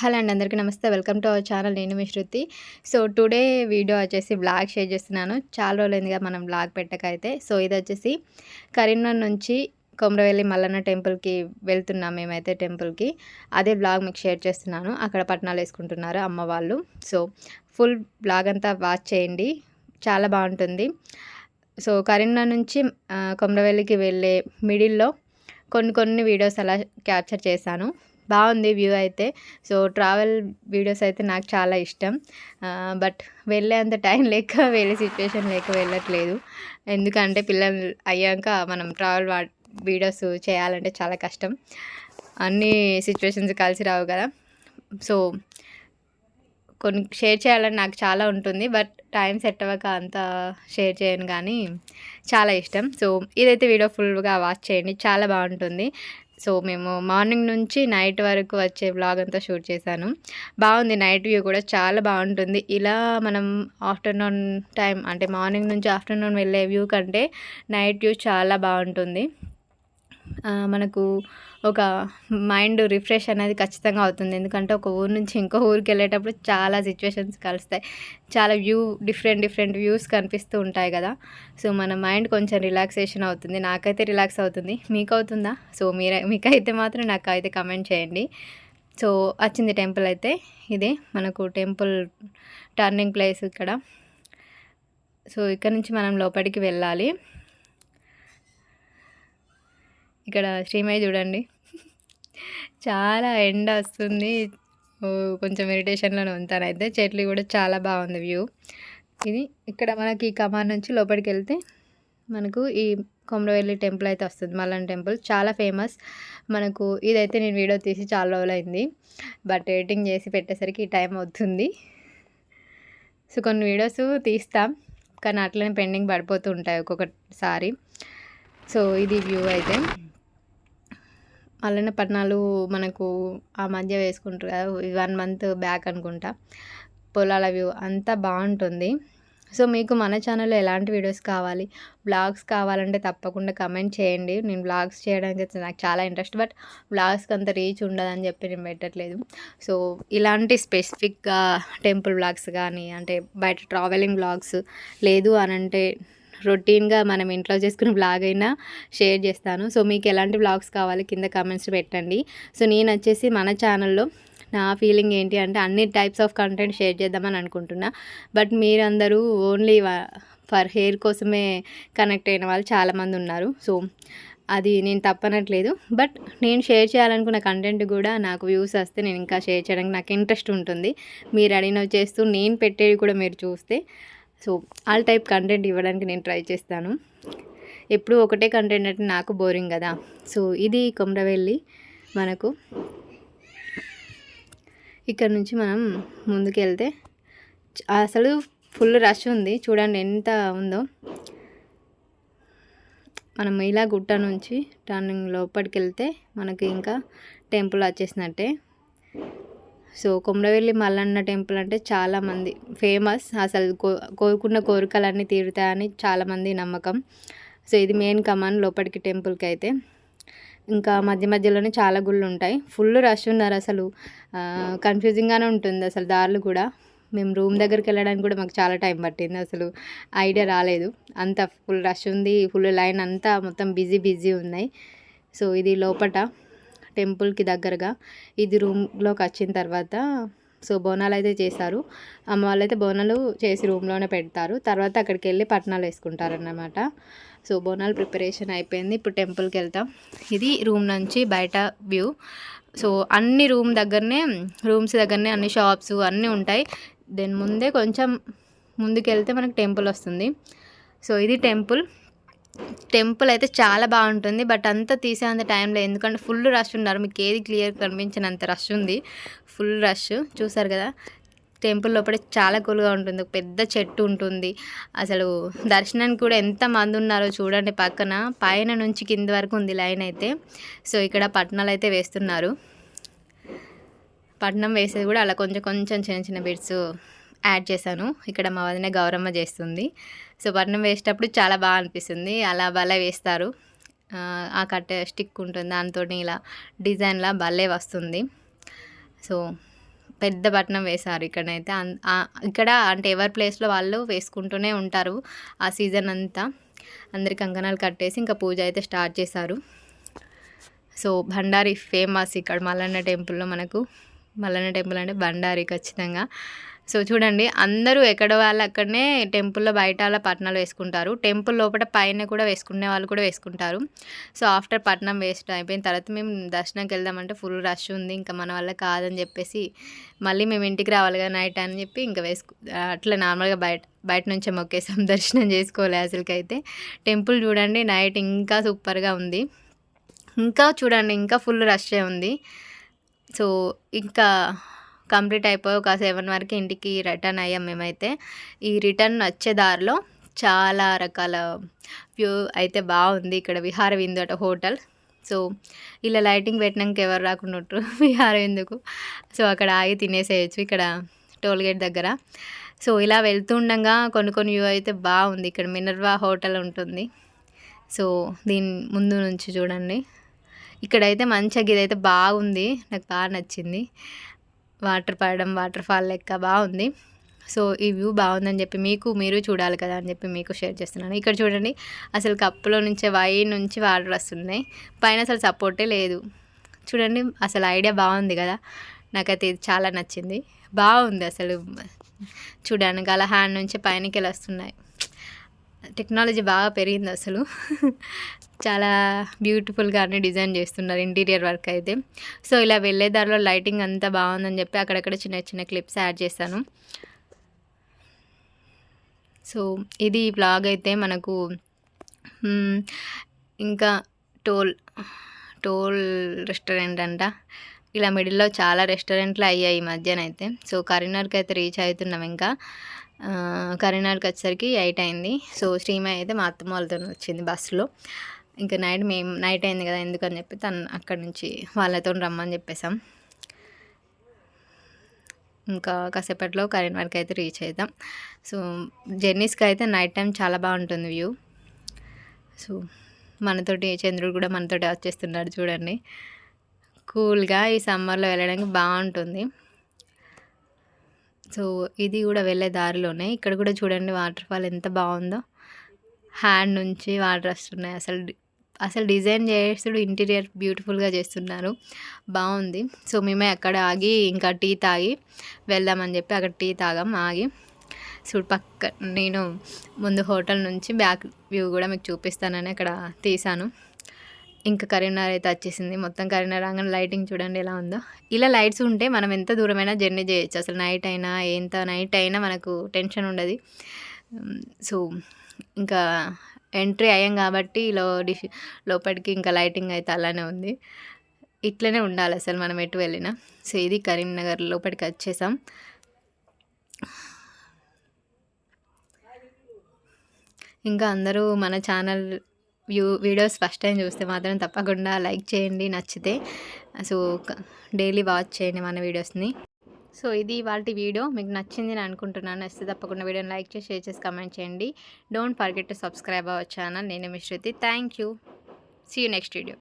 Hello అండి అందరికీ నమస్తే. Welcome to our channel. నేను మీ శృతి. సో టుడే వీడియో వచ్చేసి బ్లాగ్ షేర్ చేస్తున్నాను. చాలా రోజులైందిగా మనం బ్లాగ్ పెట్టకైతే. సో ఇది వచ్చేసి కరీంనగర్ నుంచి కొమరవెల్లి మల్లన్న టెంపుల్కి వెళ్తున్నాం మేమైతే టెంపుల్కి. అదే బ్లాగ్ మీకు షేర్ చేస్తున్నాను. అక్కడ పట్నాలు వేసుకుంటున్నారు అమ్మ వాళ్ళు. సో ఫుల్ బ్లాగ్ అంతా వాచ్ చేయండి. చాలా బాగుంటుంది. సో కరీంనగర్ నుంచి కొమరవెల్లికి వెళ్ళే మిడిల్లో కొన్ని కొన్ని వీడియోస్ అలా క్యాప్చర్ చేశాను. బాగుంది వ్యూ అయితే. సో ట్రావెల్ వీడియోస్ అయితే నాకు చాలా ఇష్టం. బట్ వెళ్ళేంత టైం లేక వెళ్ళే సిచ్యువేషన్ లేక వెళ్ళట్లేదు. ఎందుకంటే పిల్లలు అయ్యాక మనం ట్రావెల్ వీడియోస్ చేయాలంటే చాలా కష్టం. అన్ని సిచ్యువేషన్స్ కలిసి రావు కదా. సో కొన్ని షేర్ చేయాలని నాకు చాలా ఉంటుంది. బట్ టైం సెట్ అవ్వక అంత షేర్ చేయను కానీ చాలా ఇష్టం. సో ఇదైతే వీడియో ఫుల్గా వాచ్ చేయండి. చాలా బాగుంటుంది. సో మేము మార్నింగ్ నుంచి నైట్ వరకు వచ్చే బ్లాగ్ అంతా షూట్ చేశాను. బాగుంది నైట్ వ్యూ కూడా చాలా బాగుంటుంది. ఇలా మనం ఆఫ్టర్నూన్ టైం అంటే మార్నింగ్ నుంచి ఆఫ్టర్నూన్ వెళ్ళే వ్యూ కంటే నైట్ వ్యూ చాలా బాగుంటుంది. మనకు ఒక మైండ్ రిఫ్రెష్ అనేది ఖచ్చితంగా అవుతుంది. ఎందుకంటే ఒక ఊరు నుంచి ఇంకో ఊరికి వెళ్ళేటప్పుడు చాలా సిచ్యువేషన్స్ కలుస్తాయి. చాలా వ్యూ డిఫరెంట్ డిఫరెంట్ వ్యూస్ కనిపిస్తూ ఉంటాయి కదా. సో మన మైండ్ కొంచెం రిలాక్సేషన్ అవుతుంది. నాకైతే రిలాక్స్ అవుతుంది. మీకు అవుతుందా సో మీరే మీకైతే మాత్రం నాకు అయితే కమెంట్ చేయండి. సో వచ్చింది టెంపుల్ అయితే ఇదే. మనకు టెంపుల్ టర్నింగ్ ప్లేస్ ఇక్కడ. సో ఇక్కడ నుంచి మనం లోపలికి వెళ్ళాలి. ఇక్కడ శ్రీమయ్య చూడండి. చాలా ఎండ వస్తుంది. ఓ, కొంచెం మెడిటేషన్లోనే ఉంటానైతే చెట్లు కూడా చాలా బాగుంది వ్యూ ఇది ఇక్కడ మనకి ఈ కమాన్ నుంచి లోపలికి వెళ్తే మనకు ఈ కొమరవెల్లి టెంపుల్ అయితే వస్తుంది. మల్లన్ టెంపుల్ చాలా ఫేమస్ మనకు ఇదైతే నేను వీడియో తీసి చాలా రోజులైంది బట్ ఎడిటింగ్ చేసి పెట్టేసరికి టైం అవుతుంది. సో కొన్ని వీడియోస్ తీస్తాం. కానీ అట్లనే పెండింగ్ పడిపోతూ ఉంటాయి ఒక్కొక్కసారి. సో ఇది వ్యూ అయితే. అలానే పట్నాలు మనకు ఆ మధ్య వేసుకుంటారు కదా, వన్ మంత్ బ్యాక్ అనుకుంటా. పొలాల వ్యూ అంతా బాగుంటుంది. సో మీకు మన ఛానల్లో ఎలాంటి వీడియోస్ కావాలి బ్లాగ్స్ కావాలంటే తప్పకుండా కమెంట్ చేయండి. నేను బ్లాగ్స్ చేయడానికి అయితే నాకు చాలా ఇంట్రెస్ట్ బట్ బ్లాగ్స్కి అంత రీచ్ ఉండదని చెప్పి నేను పెట్టట్లేదు. సో ఇలాంటి స్పెసిఫిక్గా టెంపుల్ బ్లాగ్స్ కానీ అంటే బయట ట్రావెలింగ్ బ్లాగ్స్ లేదు అని అంటే రొటీన్గా మనం ఇంట్లో చేసుకున్న బ్లాగ్ అయినా షేర్ చేస్తాను. సో మీకు ఎలాంటి బ్లాగ్స్ కావాలి కింద కమెంట్స్ పెట్టండి. సో నేను వచ్చేసి మన ఛానల్లో నా ఫీలింగ్ ఏంటి అంటే అన్ని టైప్స్ ఆఫ్ కంటెంట్ షేర్ చేద్దామని అనుకుంటున్నా. బట్ మీరందరూ ఓన్లీ ఫర్ హెయిర్ కోసమే కనెక్ట్ అయిన వాళ్ళు చాలామంది ఉన్నారు. సో అది నేను తప్పనట్లేదు. బట్ నేను షేర్ చేయాలనుకున్న కంటెంట్ కూడా నాకు వ్యూస్ వస్తే నేను ఇంకా షేర్ చేయడానికి నాకు ఇంట్రెస్ట్ ఉంటుంది. మీరు అడిగినవి చేస్తూ నేను పెట్టేవి కూడా మీరు చూస్తే సో ఆల్ టైప్ కంటెంట్ ఇవ్వడానికి నేను ట్రై చేస్తాను. ఎప్పుడు ఒకటే కంటెంట్ అంటే నాకు బోరింగ్ కదా. సో ఇది కొమరవెల్లి మనకు. ఇక్కడ నుంచి మనం ముందుకెళ్తే అసలు ఫుల్ రష్ ఉంది. చూడండి ఎంత ఉందో. మనం ఇలా గుట్ట నుంచి టర్నింగ్ లోపలికి వెళ్తే మనకి ఇంకా టెంపుల్ వచ్చేసినట్టే. సో కొమరవెల్లి మల్లన్న టెంపుల్ అంటే చాలామంది ఫేమస్. అసలు కో కోరుకున్న కోరికలన్నీ తీరుతాయని చాలామంది నమ్మకం. సో ఇది మెయిన్ కమాన్ లోపలికి టెంపుల్కి అయితే. ఇంకా మధ్య మధ్యలోనే చాలా గుళ్ళు ఉంటాయి. ఫుల్ రష్ ఉన్నారు అసలు. కన్ఫ్యూజింగ్గానే ఉంటుంది అసలు దారులు కూడా. మేము రూమ్ దగ్గరికి వెళ్ళడానికి కూడా మాకు చాలా టైం పట్టింది. అసలు ఐడియా రాలేదు. అంత ఫుల్ రష్ ఉంది. ఫుల్ లైన్ అంతా మొత్తం బిజీ బిజీ ఉన్నాయి. సో ఇది లోపట. టెంపుల్కి దగ్గరగా. ఇది రూమ్లోకి వచ్చిన తర్వాత సో బోనాలు అయితే చేశారు. అమ్మ వాళ్ళైతే బోనాలు చేసి రూమ్లోనే పెడతారు. తర్వాత అక్కడికి వెళ్ళి పట్నాలు వేసుకుంటారన్నమాట. సో బోనాలు ప్రిపరేషన్ అయిపోయింది. ఇప్పుడు టెంపుల్కి వెళ్తాం. ఇది రూమ్ నుంచి బయట వ్యూ. సో అన్ని రూమ్ దగ్గరనే రూమ్స్ దగ్గరనే అన్ని షాప్స్ అన్నీ ఉంటాయి. దెన్ ముందే కొంచెం ముందుకెళ్తే మనకు టెంపుల్ వస్తుంది. సో ఇది టెంపుల్. టెంపుల్ అయితే చాలా బాగుంటుంది బట్ అంతా తీసేంత టైంలో ఎందుకంటే ఫుల్ రష్ ఉన్నారు. మీకు ఏది క్లియర్ కనిపించినంత రష్ ఉంది. Full rush. చూసారు కదా? టెంపుల్ లోపల చాలా కూల్గా ఉంటుంది. ఒక పెద్ద చెట్టు ఉంటుంది. అసలు దర్శనానికి కూడా ఎంత మంది ఉన్నారో చూడండి పక్కన. పైన నుంచి కింద వరకు ఉంది లైన్ అయితే. సో ఇక్కడ పట్నాలు అయితే వేస్తున్నారు. పట్నం వేసేది కూడా అలా కొంచెం కొంచెం చిన్న చిన్న బిట్స్ యాడ్ చేశాను. ఇక్కడ మా వదిన గౌరమ్మ చేస్తుంది. సో వర్ణం వేసేటప్పుడు చాలా బాగా అనిపిస్తుంది. అలా భలే వేస్తారు. ఆ, ఆ కట్టె స్టిక్ ఉంటుంది. దాంతో ఇలా డిజైన్లా భలే వస్తుంది. సో పెద్ద పట్నం వేశారు ఇక్కడైతే. ఇక్కడ అంటే ఎవరి ప్లేస్లో వాళ్ళు వేసుకుంటూనే ఉంటారు ఆ సీజన్ అంతా. అందరి కంకణాలు కట్టేసి ఇంకా పూజ అయితే స్టార్ట్ చేశారు. సో భండారి ఫేమస్ ఇక్కడ మల్లన్న టెంపుల్లో మనకు. మల్లన్న టెంపుల్ అంటే బండారి ఖచ్చితంగా. సో చూడండి అందరూ ఎక్కడ వాళ్ళు అక్కడనే టెంపుల్లో బయట అలా పట్నాలు వేసుకుంటారు. టెంపుల్ లోపల పైన కూడా వేసుకునే వాళ్ళు కూడా వేసుకుంటారు. సో ఆఫ్టర్ పట్నం వేస్ట్ అయిపోయిన తర్వాత మేము దర్శనంకి వెళ్దామంటే ఫుల్ రష్ ఉంది. ఇంకా మన వల్ల కాదని చెప్పేసి మళ్ళీ మేము ఇంటికి రావాలి కదా నైట్ అని చెప్పి ఇంకా వేసుకు అట్లా నార్మల్గా బయట బయట నుంచే మొక్కేసాం దర్శనం చేసుకోలే అసలుకైతే. టెంపుల్ చూడండి నైట్ ఇంకా సూపర్గా ఉంది. ఇంకా చూడండి ఇంకా ఫుల్ రష్ ఉంది. సో ఇంకా కంప్లీట్ అయిపోయి ఒక సెవెన్ వరకు ఇంటికి రిటర్న్ అయ్యాం మేమైతే. ఈ రిటర్న్ వచ్చే దారిలో చాలా రకాల వ్యూ అయితే బాగుంది. ఇక్కడ విహార విందు అట హోటల్. సో ఇలా లైటింగ్ పెట్టినాక ఎవరు రాకుండా ఉంటారు. విహార విందుకు. సో అక్కడ ఆగి తినేసేయచ్చు ఇక్కడ టోల్గేట్ దగ్గర. సో ఇలా వెళ్తుండగా కొన్ని కొన్ని వ్యూ అయితే బాగుంది. ఇక్కడ మినర్వా హోటల్ ఉంటుంది. సో దీని ముందు నుంచి చూడండి. ఇక్కడైతే మంచిగా ఇదైతే బాగుంది. నాకు బాగా నచ్చింది. వాటర్ పడడం వాటర్ ఫాల్ లెక్క బాగుంది. సో ఈ వ్యూ బాగుందని చెప్పి మీకు మీరు చూడాలి కదా అని చెప్పి మీకు షేర్ చేస్తున్నాను. ఇక్కడ చూడండి అసలు కప్పులో నుంచే వై నుంచి వాటర్ వస్తున్నాయి. పైన అసలు సపోర్టే లేదు. చూడండి అసలు ఐడియా బాగుంది కదా. నాకైతే ఇది చాలా నచ్చింది. బాగుంది అసలు. చూడడానికి అలా హ్యాండ్ నుంచి పైనకి వెళ్ళి వస్తున్నాయి టెక్నాలజీ బాగా పెరిగింది అసలు. చాలా బ్యూటిఫుల్గా అన్ని డిజైన్ చేస్తున్నారు ఇంటీరియర్ వర్క్ అయితే. సో ఇలా వెళ్ళే దారిలో లైటింగ్ అంతా బాగుందని చెప్పి అక్కడక్కడ చిన్న చిన్న క్లిప్స్ యాడ్ చేశాను. సో ఇది బ్లాగ్ అయితే మనకు ఇంకా టోల్ టోల్ రెస్టారెంట్ అంట. ఇలా మిడిల్లో చాలా రెస్టారెంట్లు అయ్యాయి ఈ మధ్యన అయితే. సో కరీంనగర్కి అయితే రీచ్ అవుతున్నాం ఇంకా. ఆ, కరీంనగర్కి వచ్చేసరికి ఎయిట్ అయింది. సో శ్రీమయ్య అయితే మా అత్తమ్మ వాళ్ళతో వచ్చింది బస్సులో ఇంకా నైట్ మేము నైట్ అయింది కదా ఎందుకని చెప్పి తను అక్కడి నుంచి వాళ్ళతో రమ్మని చెప్పేసాం ఇంకా కాసేపట్లో కరీంనగర్కి అయితే రీచ్ అవుతాం సో జర్నీస్కి అయితే నైట్ టైం చాలా బాగుంటుంది వ్యూ. సో మనతోటి చంద్రుడు కూడా మనతోటి వచ్చేస్తున్నాడు చూడండి. కూల్గా ఈ సమ్మర్లో వెళ్ళడానికి బాగుంటుంది. సో ఇది కూడా వెళ్ళే దారిలోనే ఇక్కడ కూడా చూడండి వాటర్ ఫాల్ ఎంత బాగుందో. హ్యాండ్ నుంచి వాటర్ వస్తున్నాయి అసలు. అసలు డిజైన్ చేస్తుడు ఇంటీరియర్ బ్యూటిఫుల్గా చేస్తున్నారు. బాగుంది సో మేమే అక్కడ ఆగి ఇంకా టీ తాగి వెళ్దామని చెప్పి అక్కడ టీ తాగాం ఆగి. సో పక్క నేను ముందు హోటల్ నుంచి బ్యాక్ వ్యూ కూడా మీకు చూపిస్తానని అక్కడ తీసాను ఇంకా కరీంనగర్ అయితే వచ్చేసింది. మొత్తం కరీంనగర్ రాగానే లైటింగ్ చూడండి ఎలా ఉందో. ఇలా లైట్స్ ఉంటే మనం ఎంత దూరమైనా జర్నీ చేయొచ్చు. అసలు నైట్ అయినా ఎంత నైట్ అయినా మనకు టెన్షన్ ఉండదు. సో ఇంకా ఎంట్రీ అయ్యాం కాబట్టి లో డిష్ లోపలికి ఇంకా లైటింగ్ అయితే అలానే ఉంది. ఇట్లనే ఉండాలి అసలు మనం ఎటు వెళ్ళినా. సో ఇది కరీంనగర్ లోపలికి వచ్చేసాం. ఇంకా అందరూ మన channel view videos first time చూస్తే మాత్రం తప్పకుండా లైక్ చేయండి నచ్చితే. సో డైలీ వాచ్ చేయండి మన వీడియోస్ని. సో ఇది వాటి వీడియో. మీకు నచ్చింది అని అనుకుంటున్నాను. నచ్చితే తప్పకుండా వీడియోని లైక్ చేసి షేర్ చేసి కమెంట్ చేయండి. Don't forget to subscribe our channel నేను మిశ్రుతి thank you see you next video